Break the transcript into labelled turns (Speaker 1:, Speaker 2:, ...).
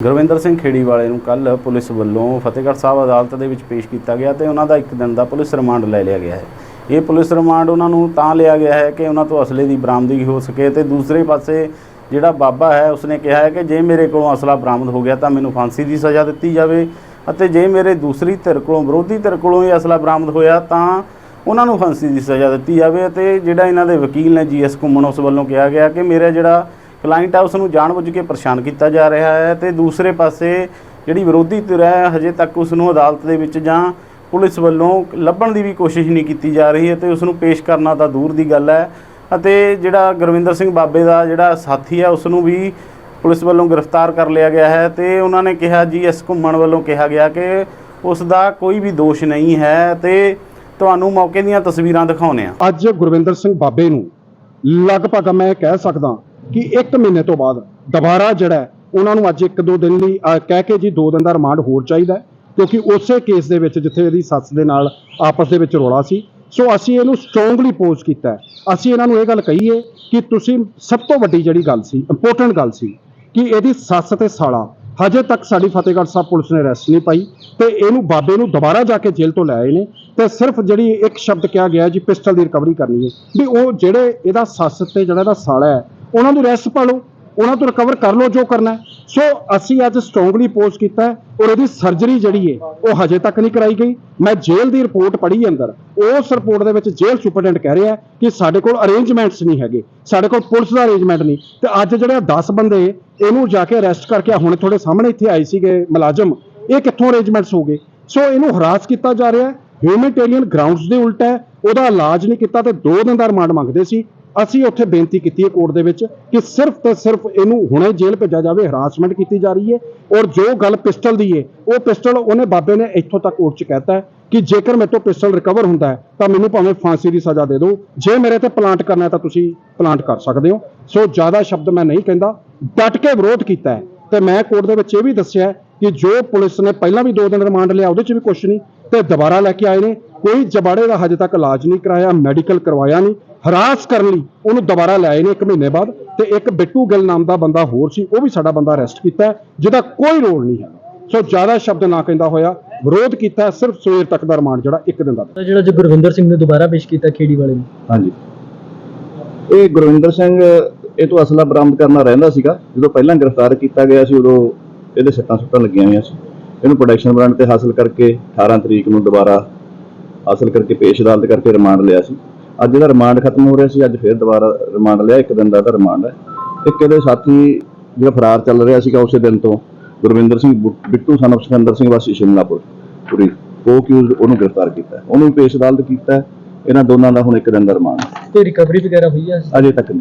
Speaker 1: ਗੁਰਵਿੰਦਰ ਸਿੰਘ ਖੇੜੀ ਵਾਲੇ ਨੂੰ ਕੱਲ ਪੁਲਿਸ ਵੱਲੋਂ ਫਤਿਹਗੜ੍ਹ ਸਾਹਿਬ ਅਦਾਲਤ ਦੇ ਵਿੱਚ ਪੇਸ਼ ਕੀਤਾ ਗਿਆ ਤੇ ਉਹਨਾਂ ਦਾ ਇੱਕ ਦਿਨ ਦਾ ਪੁਲਿਸ ਰਿਮਾਂਡ ਲੈ ਲਿਆ ਗਿਆ ਹੈ। ਇਹ ਪੁਲਿਸ ਰਿਮਾਂਡ ਉਹਨਾਂ ਨੂੰ ਤਾਂ ਲਿਆ ਗਿਆ ਹੈ ਕਿ ਉਹਨਾਂ ਤੋਂ ਅਸਲੇ ਦੀ ਬਰਾਮਦਗੀ ਹੋ ਸਕੇ ਤੇ ਦੂਸਰੇ ਪਾਸੇ ਜਿਹੜਾ ਬਾਬਾ ਹੈ, ਉਸਨੇ ਕਿਹਾ ਹੈ ਕਿ ਜੇ ਮੇਰੇ ਕੋਲੋਂ ਅਸਲਾ ਬਰਾਮਦ ਹੋ ਗਿਆ ਤਾਂ ਮੈਨੂੰ ਫਾਂਸੀ ਦੀ ਸਜ਼ਾ ਦਿੱਤੀ ਜਾਵੇ ਅਤੇ ਜੇ ਮੇਰੇ ਦੂਸਰੀ ਧਿਰ ਕੋਲੋਂ, ਵਿਰੋਧੀ ਧਿਰ ਕੋਲੋਂ ਇਹ ਅਸਲਾ ਬਰਾਮਦ ਹੋਇਆ ਤਾਂ ਉਹਨਾਂ ਨੂੰ ਫਾਂਸੀ ਦੀ ਸਜ਼ਾ ਦਿੱਤੀ ਜਾਵੇ ਅਤੇ ਜਿਹੜਾ ਇਹਨਾਂ ਦੇ ਵਕੀਲ ਨੇ ਜੀਐਸ ਘੁੰਮਣ ਉਸ ਵੱਲੋਂ ਕਿਹਾ ਗਿਆ ਕਿ ਮੇਰਾ ਜਿਹੜਾ ਕਲਾਇੰਟ ਆ ਉਸ ਨੂੰ ਜਾਣਬੁੱਝ ਕੇ ਪਰੇਸ਼ਾਨ ਕੀਤਾ ਜਾ ਰਿਹਾ ਹੈ ਤੇ ਦੂਸਰੇ ਪਾਸੇ ਜਿਹੜੀ ਵਿਰੋਧੀ ਧਿਰ ਹੈ, ਹਜੇ ਤੱਕ ਉਸ ਨੂੰ ਅਦਾਲਤ ਦੇ ਵਿੱਚ ਜਾਂ ਪੁਲਿਸ ਵੱਲੋਂ ਲੱਭਣ ਦੀ ਵੀ ਕੋਸ਼ਿਸ਼ ਨਹੀਂ ਕੀਤੀ ਜਾ ਰਹੀ ਹੈ ਤੇ ਉਸ ਨੂੰ ਪੇਸ਼ ਕਰਨਾ ਤਾਂ ਦੂਰ ਦੀ ਗੱਲ ਹੈ ਅਤੇ ਜਿਹੜਾ ਗੁਰਵਿੰਦਰ ਸਿੰਘ ਬਾਬੇ ਦਾ ਜਿਹੜਾ ਸਾਥੀ ਹੈ ਉਸ ਨੂੰ ਵੀ ਪੁਲਿਸ ਵੱਲੋਂ ਗ੍ਰਿਫਤਾਰ ਕਰ ਲਿਆ ਗਿਆ ਹੈ ਤੇ ਉਹਨਾਂ ਨੇ ਕਿਹਾ, ਜੀ ਐਸ ਘੁੰਮਣ ਵੱਲੋਂ ਕਿਹਾ ਗਿਆ ਕਿ ਉਸ ਦਾ ਕੋਈ ਵੀ ਦੋਸ਼ ਨਹੀਂ ਹੈ ਤੇ ਤੁਹਾਨੂੰ ਮੌਕੇ ਦੀਆਂ ਤਸਵੀਰਾਂ ਦਿਖਾਉਨੇ ਆ
Speaker 2: ਅੱਜ ਗੁਰਵਿੰਦਰ ਸਿੰਘ ਬਾਬੇ ਨੂੰ ਲਗਭਗ ਮੈਂ ਕਹਿ ਸਕਦਾ ਕਿ 1 ਮਹੀਨੇ ਤੋਂ ਬਾਅਦ ਦੁਬਾਰਾ ਜਿਹੜਾ ਉਹਨਾਂ ਨੂੰ ਅੱਜ ਇੱਕ ਦੋ ਦਿਨ ਲਈ ਕਹਿ ਕੇ ਜੀ ਦੋ ਦਿਨ ਦਾ ਰਿਮਾਂਡ ਹੋਰ ਚਾਹੀਦਾ ਕਿਉਂਕਿ ਉਸੇ ਕੇਸ ਦੇ ਵਿੱਚ ਜਿੱਥੇ ਇਹਦੀ ਸੱਸ ਦੇ ਨਾਲ ਆਪਸ ਦੇ ਵਿੱਚ ਰੌਲਾ ਸੀ। ਸੋ ਅਸੀਂ ਇਹਨੂੰ ਸਟਰੋਂਗਲੀ ਪੋਜ਼ ਕੀਤਾ ਅਸੀਂ ਇਹਨਾਂ ਨੂੰ ਇਹ ਗੱਲ ਕਹੀਏ ਕਿ ਤੁਸੀਂ ਸਭ ਤੋਂ ਵੱਡੀ ਜਿਹੜੀ ਗੱਲ ਸੀ ਇੰਪੋਰਟੈਂਟ ਗੱਲ ਸੀ, ਕਿ ਇਹਦੀ ਸੱਸ ਤੇ ਸਾਲਾ ਹਜੇ ਤੱਕ ਸਾਡੀ ਫਤਿਹਗੜ੍ਹ ਸਾਹਿਬ ਪੁਲਿਸ ਨੇ ਅਰੈਸਟ ਨਹੀਂ ਪਾਈ ਤੇ ਇਹਨੂੰ ਬਾਬੇ ਨੂੰ ਦੁਬਾਰਾ ਜਾ ਕੇ ਜੇਲ੍ਹ ਤੋਂ ਲੈ ਆਏ ਨੇ ਤੇ ਸਿਰਫ ਜਿਹੜੀ ਇੱਕ ਸ਼ਬਦ ਕਿਹਾ ਗਿਆ ਜੀ ਪਿਸਟਲ ਦੀ ਰਿਕਵਰੀ ਕਰਨੀ ਹੈ। ਵੀ ਉਹ ਜਿਹੜੇ ਇਹਦਾ ਸੱਸ ਤੇ ਜਿਹੜਾ ਇਹਦਾ ਸਾਲਾ ਹੈ ਉਹਨਾਂ ਨੂੰ ਰੈਸਟ ਪਾ ਲਓ, ਉਹਨਾਂ ਤੋਂ ਰਿਕਵਰ ਕਰ ਲਓ ਜੋ ਕਰਨਾ ਸੋ ਅਸੀਂ ਅੱਜ ਸਟਰੋਂਗਲੀ ਪੋਸਟ ਕੀਤਾ ਔਰ ਇਹਦੀ ਸਰਜਰੀ ਜਿਹੜੀ ਹੈ, ਉਹ ਹਜੇ ਤੱਕ ਨਹੀਂ ਕਰਾਈ ਗਈ। ਮੈਂ ਜੇਲ੍ਹ ਦੀ ਰਿਪੋਰਟ ਪੜ੍ਹੀ ਅੰਦਰ। ਉਸ ਰਿਪੋਰਟ ਦੇ ਵਿੱਚ ਜੇਲ੍ਹ ਸੁਪਰਡੈਂਟ ਕਹਿ ਰਿਹਾ ਕਿ ਸਾਡੇ ਕੋਲ ਅਰੇਂਜਮੈਂਟਸ ਨਹੀਂ ਹੈਗੇ। ਸਾਡੇ ਕੋਲ ਪੁਲਿਸ ਦਾ ਅਰੇਂਜਮੈਂਟ ਨਹੀਂ। ਤੇ ਅੱਜ ਜਿਹੜੇ 10 ਬੰਦੇ, ਇਹਨੂੰ ਜਾ ਕੇ ਅਰੈਸਟ ਕਰਕੇ ਹੁਣ ਤੁਹਾਡੇ ਸਾਹਮਣੇ ਇੱਥੇ ਆਏ ਸੀਗੇ ਮੁਲਾਜ਼ਮ, ਇਹ ਕਿੱਥੋਂ ਅਰੇਂਜਮੈਂਟਸ ਹੋ ਗਏ? ਸੋ ਇਹਨੂੰ ਹਰਾਸ ਕੀਤਾ ਜਾ ਰਿਹਾ ਹੈ। ਹਿਊਮੈਨਿਟੇਰੀਅਨ ਗਰਾਊਂਡਸ ਦੇ ਉਲਟ ਹੈ। ਉਹਦਾ ਇਲਾਜ ਨਹੀਂ ਕੀਤਾ ਤੇ 2 ਦਿਨ ਦਾ ਰਿਮਾਂਡ ਮੰਗਦੇ ਸੀ। ਅਸੀਂ ਉੱਥੇ ਬੇਨਤੀ ਕੀਤੀ ਹੈ ਕੋਰਟ ਦੇ ਵਿੱਚ ਕਿ ਸਿਰਫ ਤੇ ਸਿਰਫ ਇਹਨੂੰ ਹੁਣੇ ਜੇਲ੍ਹ ਭੇਜਿਆ ਜਾਵੇ ਹਰਾਸਮੈਂਟ ਕੀਤੀ ਜਾ ਰਹੀ ਹੈ ਔਰ ਜੋ ਗੱਲ ਪਿਸਟਲ ਦੀ ਹੈ, ਉਹ ਪਿਸਟਲ ਉਹਨੇ ਬਾਬੇ ਨੇ ਇੱਥੋਂ ਤੱਕ ਕੋਰਟ 'ਚ ਕਹਿਤਾ ਕਿ ਜੇਕਰ ਮੇਰੇ ਤੋਂ ਪਿਸਟਲ ਰਿਕਵਰ ਹੁੰਦਾ ਹੈ, ਤਾਂ ਮੈਨੂੰ ਭਾਵੇਂ ਫਾਂਸੀ ਦੀ ਸਜ਼ਾ ਦੇ ਦਿਓ। ਜੇ ਮੇਰੇ ਤੇ ਪਲਾਂਟ ਕਰਨਾ ਤਾਂ ਤੁਸੀਂ ਪਲਾਂਟ ਕਰ ਸਕਦੇ ਹੋ। ਸੋ ਜ਼ਿਆਦਾ ਸ਼ਬਦ ਮੈਂ ਨਹੀਂ ਕਹਿੰਦਾ, ਡਟ ਕੇ ਵਿਰੋਧ ਕੀਤਾ ਹੈ। ਤੇ ਮੈਂ ਕੋਰਟ ਦੇ ਵਿੱਚ ਇਹ ਵੀ ਦੱਸਿਆ ਕਿ ਜੋ ਪੁਲਿਸ ਨੇ ਪਹਿਲਾਂ ਵੀ 2 ਦਿਨ ਰਿਮਾਂਡ ਲਿਆ, ਉਹਦੇ 'ਚ ਵੀ ਕੁਝ ਨਹੀਂ। ਤੇ ਦੁਬਾਰਾ ਲੈ ਕੇ ਆਏ ਨੇ। ਕੋਈ ਜਬਾੜੇ ਦਾ ਹਜੇ ਤੱਕ ਇਲਾਜ ਨਹੀਂ ਕਰਾਇਆ ਮੈਡੀਕਲ ਕਰਵਾਇਆ ਨਹੀਂ। ਹਰਾਸ ਕਰਨ ਲਈ ਉਹਨੂੰ ਦੁਬਾਰਾ ਲੈ ਆਏ ਨੇ 1 ਮਹੀਨੇ ਬਾਅਦ ਤੇ ਇੱਕ ਬਿੱਟੂ ਗਿੱਲ ਨਾਮ ਦਾ ਬੰਦਾ ਹੋਰ ਸੀ ਉਹ ਵੀ ਸਾਡਾ ਬੰਦਾ ਅਰੈਸਟ ਕੀਤਾ ਜਿਹਦਾ ਕੋਈ ਰੋਲ ਨਹੀਂ ਹੈ। ਸੋ ਜ਼ਿਆਦਾ ਸ਼ਬਦ ਨਾ ਕਹਿੰਦਾ ਹੋਇਆ ਵਿਰੋਧ ਕੀਤਾ ਸਿਰਫ ਸਵੇਰ ਤੱਕ ਦਾ ਰਿਮਾਂਡ ਜਿਹੜਾ ਇੱਕ ਦਿਨ ਦਾ
Speaker 3: ਜਿਹੜਾ ਜੀ ਗੁਰਵਿੰਦਰ ਸਿੰਘ ਨੇ ਦੁਬਾਰਾ ਪੇਸ਼ ਕੀਤਾ ਖੇੜੀ ਵਾਲੇ ਨੂੰ।
Speaker 4: ਹਾਂਜੀ। ਇਹ ਗੁਰਵਿੰਦਰ ਸਿੰਘ ਇਹ ਤੋਂ ਅਸਲਾ ਬਰਾਮਦ ਕਰਨਾ ਰਹਿੰਦਾ ਸੀਗਾ। ਜਦੋਂ ਪਹਿਲਾਂ ਗ੍ਰਿਫਤਾਰ ਕੀਤਾ ਗਿਆ ਸੀ ਉਦੋਂ ਇਹਦੇ ਸੱਟਾਂ ਸੁੱਟਾਂ ਲੱਗੀਆਂ ਹੋਈਆਂ ਸੀ। ਇਹਨੂੰ ਪ੍ਰੋਡਕਸ਼ਨ ਬ੍ਰਾਂਡ ਤੇ ਹਾਸਲ ਕਰਕੇ 18 ਤਰੀਕ ਨੂੰ ਦੁਬਾਰਾ ਹਾਸਲ ਕਰਕੇ ਪੇਸ਼ ਅਦਾਲਤ ਕਰਕੇ ਰਿਮਾਂਡ ਲਿਆ ਸੀ ਅੱਜ ਇਹਦਾ ਰਿਮਾਂਡ ਖਤਮ ਹੋ ਰਿਹਾ ਸੀ ਅੱਜ ਫਿਰ ਦੁਬਾਰਾ ਰਿਮਾਂਡ ਲਿਆ ਇੱਕ ਦਿਨ ਦਾ ਤਾਂ ਰਿਮਾਂਡ ਹੈ ਇੱਕ ਇਹਦੇ ਸਾਥੀ ਜਿਹੜਾ ਫਰਾਰ ਚੱਲ ਰਿਹਾ ਸੀਗਾ ਉਸੇ ਦਿਨ ਤੋਂ ਗੁਰਵਿੰਦਰ ਸਿੰਘ ਬਿੱਟੂ ਸਨ of ਸਿਕੰਦਰ ਸਿੰਘ ਵਾਸੀ ਸ਼ਿਮਲਾਪੁਰ ਪੂਰੀ ਉਹ ਕਿਉਂ ਉਹਨੂੰ ਗ੍ਰਿਫਤਾਰ ਕੀਤਾ। ਉਹਨੂੰ ਪੇਸ਼ ਅਦਾਲਤ ਕੀਤਾ। ਇਹਨਾਂ ਦੋਨਾਂ ਦਾ ਹੁਣ ਇੱਕ ਦਿਨ ਦਾ ਰਿਮਾਂਡ।
Speaker 3: ਕੋਈ ਰਿਕਵਰੀ ਵਗੈਰਾ ਹੋਈ ਹੈ
Speaker 4: ਅਜੇ ਤੱਕ ਨਹੀਂ